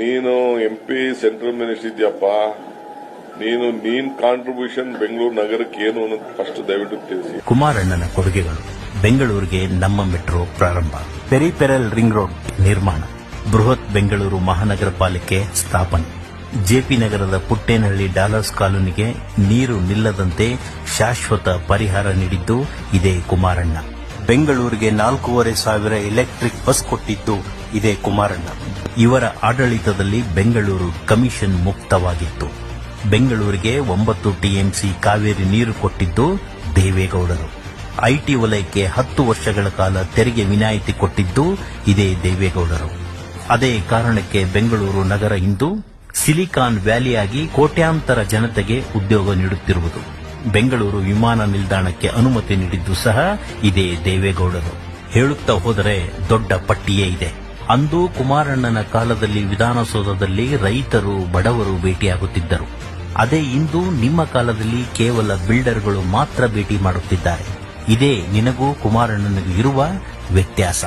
ನೀನು M P central minister ಇದೆಯಪ್ಪ. ನೀನು ನೀನ್ ಕಾಂಟ್ರಿಬ್ಯೂಷನ್ ಬೆಂಗಳೂರು ನಗರಕ್ಕೆ ಏನು ಅನ್ನೋದು ಫಸ್ಟ್ ದಯವಿಟ್ಟು ತಿಳಿಸಿ. ಕುಮಾರಣ್ಣನ ಕೊಡುಗೆಗಳು ಬೆಂಗಳೂರಿಗೆ ನಮ್ಮ ಮೆಟ್ರೋ ಪ್ರಾರಂಭ. ಪೆರಿಪೆರಲ್ ರಿಂಗ್ ರೋಡ್ ನಿರ್ಮಾಣ. ಬೃಹತ್ ಬೆಂಗಳೂರು ಮಹಾನಗರ ಪಾಲಿಕೆ ಸ್ಥಾಪನೆ. ಜೆಪಿ ನಗರದ ಪುಟ್ಟೇನಹಳ್ಳಿ ಡಾಲರ್ಸ್ ಕಾಲೋನಿಗೆ ನೀರು ನಿಲ್ಲದಂತೆ ಶಾಶ್ವತ ಪರಿಹಾರ ನೀಡಿದ್ದು ಇದೇ ಕುಮಾರಣ್ಣ. ಬೆಂಗಳೂರಿಗೆ ನಾಲ್ಕೂವರೆ ಸಾವಿರ ಎಲೆಕ್ಟ್ರಿಕ್ ಬಸ್ ಕೊಟ್ಟಿದ್ದು ಇದೇ ಕುಮಾರಣ್ಣ. ಇವರ ಆಡಳಿತದಲ್ಲಿ ಬೆಂಗಳೂರು ಕಮಿಷನ್ ಮುಕ್ತವಾಗಿತ್ತು. ಬೆಂಗಳೂರಿಗೆ ಒಂಬತ್ತು ಟಿಎಂಸಿ ಕಾವೇರಿ ನೀರು ಕೊಟ್ಟಿದ್ದು ದೇವೇಗೌಡರು. ಐಟಿ ವಲಯಕ್ಕೆ ಹತ್ತು ವರ್ಷಗಳ ಕಾಲ ತೆರಿಗೆ ವಿನಾಯಿತಿ ಕೊಟ್ಟಿದ್ದು ಇದೇ ದೇವೇಗೌಡರು. ಅದೇ ಕಾರಣಕ್ಕೆ ಬೆಂಗಳೂರು ನಗರ ಇಂದು ಸಿಲಿಕಾನ್ ವ್ಯಾಲಿಯಾಗಿ ಕೋಟ್ಯಾಂತರ ಜನತೆಗೆ ಉದ್ಯೋಗ ನೀಡುತ್ತಿರುವುದು. ಬೆಂಗಳೂರು ವಿಮಾನ ನಿಲ್ದಾಣಕ್ಕೆ ಅನುಮತಿ ನೀಡಿದ್ದು ಸಹ ಇದೇ ದೇವೇಗೌಡರು. ಹೇಳುತ್ತಾ ಹೋದರೆ ದೊಡ್ಡ ಪಟ್ಟಿಯೇ ಇದೆ. ಅಂದು ಕುಮಾರಣ್ಣನ ಕಾಲದಲ್ಲಿ ವಿಧಾನಸೌಧದಲ್ಲಿ ರೈತರು, ಬಡವರು ಭೇಟಿಯಾಗುತ್ತಿದ್ದರು. ಅದೇ ಇಂದು ನಿಮ್ಮ ಕಾಲದಲ್ಲಿ ಕೇವಲ ಬಿಲ್ಡರ್ಗಳು ಮಾತ್ರ ಭೇಟಿ ಮಾಡುತ್ತಿದ್ದಾರೆ. ಇದೇ ನಿನಗೂ ಕುಮಾರಣ್ಣನಿಗೂ ಇರುವ ವ್ಯತ್ಯಾಸ.